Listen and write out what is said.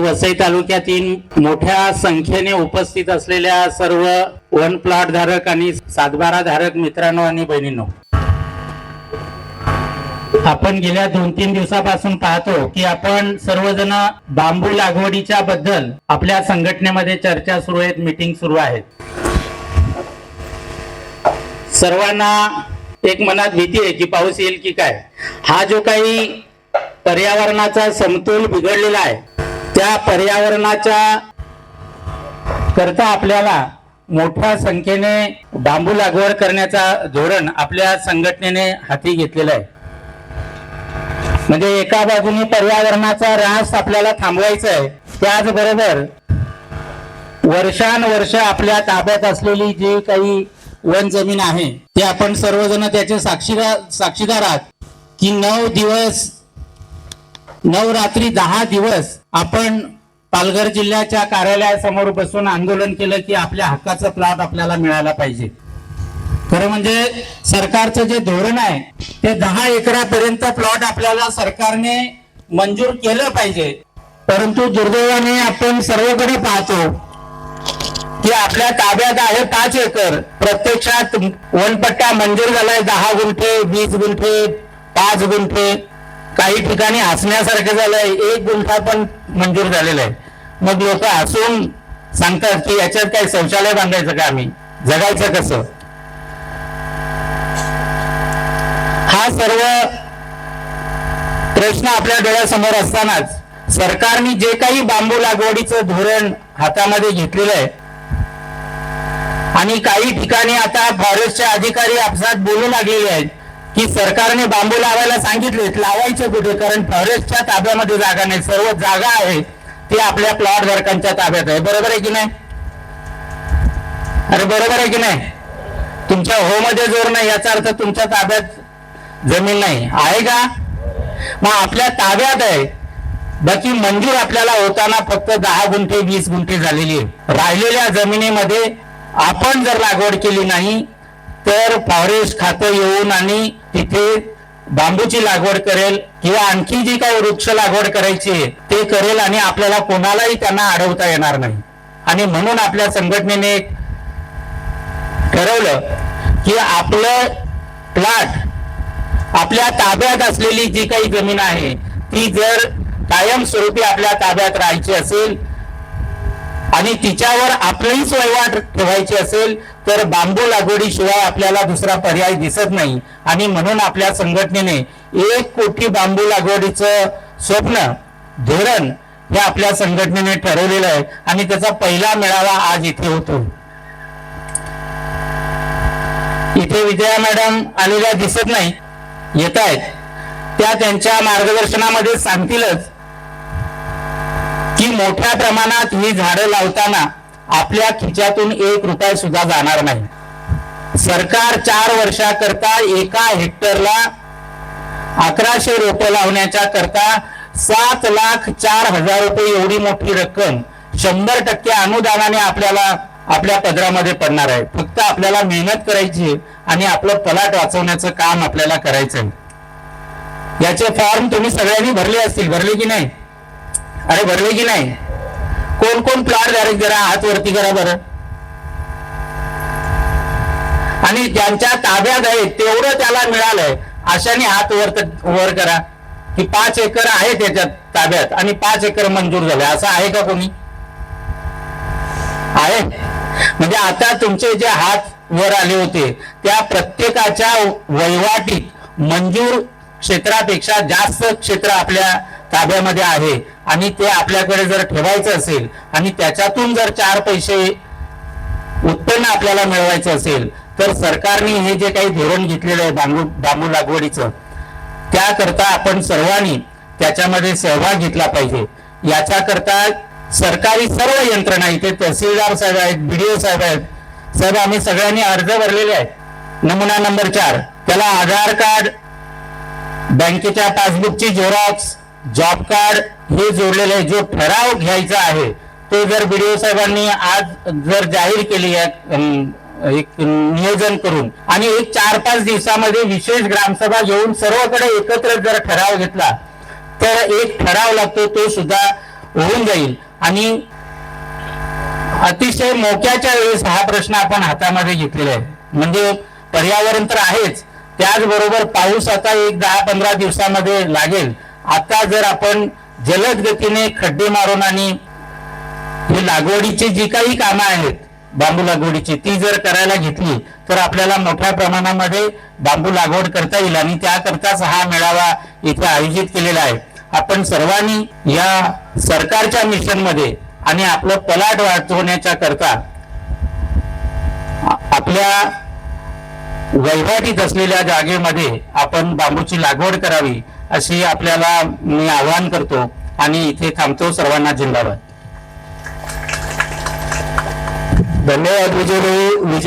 वसई तालुक्यातील मोठ्या संख्येने उपस्थित असलेल्या सर्व वन प्लॉट धारक आणि सातबारा धारक मित्रांनो आणि बहिणींनो. आपण गेल्या दोन तीन दिवसापासून पाहतो की आपण सर्वजण बांबू लागवडीच्या बद्दल आपल्या संघटनेमध्ये चर्चा सुरू आहेत मीटिंग सुरू आहेत. सर्वांना एक मनात भीती आहे की पाऊस येईल की काय? हा जो काही पर्यावरणाचा समतोल बिघडलेला आहे त्या पर्यावरणाच्या करता आपल्याला मोठ्या संख्येने बांबू लागवड करण्याचा धोरण आपल्या संघटनेने हाती घेतलेलं आहे. म्हणजे एका बाजूने पर्यावरणाचा ऱ्हास आपल्याला थांबवायचा आहे त्याचबरोबर वर्षानुवर्ष आपल्या ताब्यात असलेली जी काही वन जमीन आहे ते आपण सर्वजण त्याचे साक्षीदार साक्षीदार आहात. की नऊ दिवस नऊ रात्री दहा दिवस आपण पालघर जिल्ह्याच्या कार्यालयासमोर बसून आंदोलन केलं की आपल्या हक्काचं प्लॉट आपल्याला मिळाला पाहिजे. खरं म्हणजे सरकारचं जे धोरण आहे ते दहा एकरापर्यंत प्लॉट आपल्याला सरकारने मंजूर केलं पाहिजे. परंतु दुर्दैवाने आपण सर्वकडे पाहतो की आपल्या ताब्यात आहे पाच एकर. प्रत्यक्षात वनपट्टा मंजूर झालाय दहा गुंठे वीस गुंठे पाच गुंठे. काही ठिकाणी हसण्यासारखं झालंय एक गुंठा पण मंजूर झालेला आहे. मग लोक हसून सांगतात की याच्यात काय शौचालय बांधायचं का आम्ही? जगायचं कसं? हा सर्व प्रश्न आपल्या डोळ्यासमोर असतानाच सरकारने जे काही बांबू लागवडीचं धोरण हातामध्ये घेतलेलं आहे आणि काही ठिकाणी आता फॉरेस्टचे अधिकारी आपसात बोलू लागलेले आहेत की सरकारने बांबू लावायला सांगितले लावायचे कुठे? कारण फॉरेस्टच्या ताब्यामध्ये जागा नाही. सर्व जागा आहे ती आपल्या प्लॉट धारकांच्या ताब्यात आहे. बरोबर आहे की नाही? अरे बरोबर आहे की नाही? तुमच्या हो मध्ये जोर नाही याचा अर्थ तुमच्या ताब्यात जमीन नाही. आहे का? मग आपल्या ताब्यात आहे. बाकी मंजूर आपल्याला होताना फक्त दहा गुंठे वीस गुंठे झालेली आहे. राहिलेल्या जमिनीमध्ये आपण जर लागवड केली नाही तर फॉरेस्ट खातं येऊन आणि तिथे बांबूची लागवड करेल किंवा आणखी जी काही वृक्ष लागवड करायची आहे ते करेल आणि आपल्याला कोणालाही त्यांना अडवता येणार नाही. आणि म्हणून आपल्या संघटनेने ठरवलं की आपलं प्लॉट आपल्या ताब्यात असलेली जी काही जमीन आहे ती जर कायमस्वरूपी आपल्या ताब्यात राहायची असेल आणि तिच्यावर आपलीच वहिवाट ठेवायची असेल तर बांबू लागवडीशिवाय आपल्याला दुसरा पर्याय दिसत नाही. आणि म्हणून आपल्या संघटनेने एक कोटी बांबू लागवडीचं स्वप्न धोरण हे आपल्या संघटनेने ठरवलेलं आहे. आणि त्याचा पहिला मेळावा आज इथे होतो. इथे विजया मॅडम आलेल्या दिसत नाही येत आहेत त्या त्यांच्या मार्गदर्शनामध्ये सांगतीलच. की मोठ्या प्रमाणात ही झाडं लावताना आपल्या खिच्यातून एक रुपये सुद्धा जाणार नाही. सरकार चार वर्षाकरता एका हेक्टरला अकराशे रोपे लावण्याच्या करता सात लाख चार हजार रुपये एवढी मोठी रक्कम शंभर टक्के अनुदानाने आपल्याला आपल्या पदरामध्ये पडणार आहे. फक्त आपल्याला मेहनत करायची आणि आपलं पलाट वाचवण्याचं काम आपल्याला करायचं आहे याचे फॉर्म तुम्ही सगळ्यांनी भरले असतील भरले की नाही? अरे भरले की नाही? कोण कोण प्लॉट धारक करा हात वरती करा बरं. आणि ज्यांच्या ताब्यात आहे तेवढं त्याला मिळालंय. अशाने हात वर वर करा. की पाच एकर आहे त्याच्यात ताब्यात आणि पाच एकर मंजूर झाले. असं आहे का कोणी? आहे. म्हणजे आता तुमचे जे हात वर आले होते त्या प्रत्येकाच्या वहिवाटीत मंजूर क्षेत्रापेक्षा जास्त क्षेत्र आपल्या ताब्यामध्ये आहे. आणि ते आपल्याकडे जर ठेवायचं असेल आणि त्याच्यातून जर चार पैसे उत्पन्न आपल्याला मिळवायचं असेल तर सरकारने हे जे काही धोरण घेतलेलं आहे बांबू बांबू लागवडीचं त्याकरता आपण सर्वांनी त्याच्यामध्ये सहभाग घेतला पाहिजे. याच्याकरता सरकारी सर्व यंत्रणा इथे तहसीलदार साहेब आहेत बीडीओ साहेब आहेत. साहेब आम्ही सगळ्यांनी अर्ज भरलेले आहेत. नमुना नंबर चार. त्याला आधार कार्ड बँकेच्या पासबुकची झेरॉक्स जॉब कार्ड हे जोडलेले आहे. जो ठराव घ्यायचा आहे तो जर बीडीओ साहेबांनी आज जर जाहीर केली आहे एक नियोजन करून आणि एक चार पाच दिवसामध्ये विशेष ग्रामसभा घेऊन सर्वकडे एकत्र जर ठराव घेतला तर एक ठराव लागतो तो सुद्धा होऊन जाईल. आणि अतिशय मोक्याच्या वेळेस हा प्रश्न आपण हातामध्ये घेतलेला आहे. म्हणजे पर्यावरण तर आहेच त्याचबरोबर पाऊस आता एक दहा पंधरा दिवसामध्ये लागेल. आता जर आपण जलद गतीने खड्डे मारून आणि ही लागवडीची जी काही कामं आहेत बांबू लागवडीची ती जर करायला घेतली तर आपल्याला मोठ्या प्रमाणामध्ये बांबू लागवड करता येईल आणि त्याकरताच हा मेळावा इथे आयोजित केलेला आहे. आपण सर्वांनी या सरकारच्या मिशनमध्ये आणि आपलं पलाट वाचवण्याच्या करता आपल्या वैवाटीत असलेल्या जागेमध्ये आपण बांबूची लागवड करावी. अशी आपल्याला मी आवाहन करतो आणि इथे थांबतो सर्वांना जिंदाबाद. धन्यवाद विजय भाऊ विजय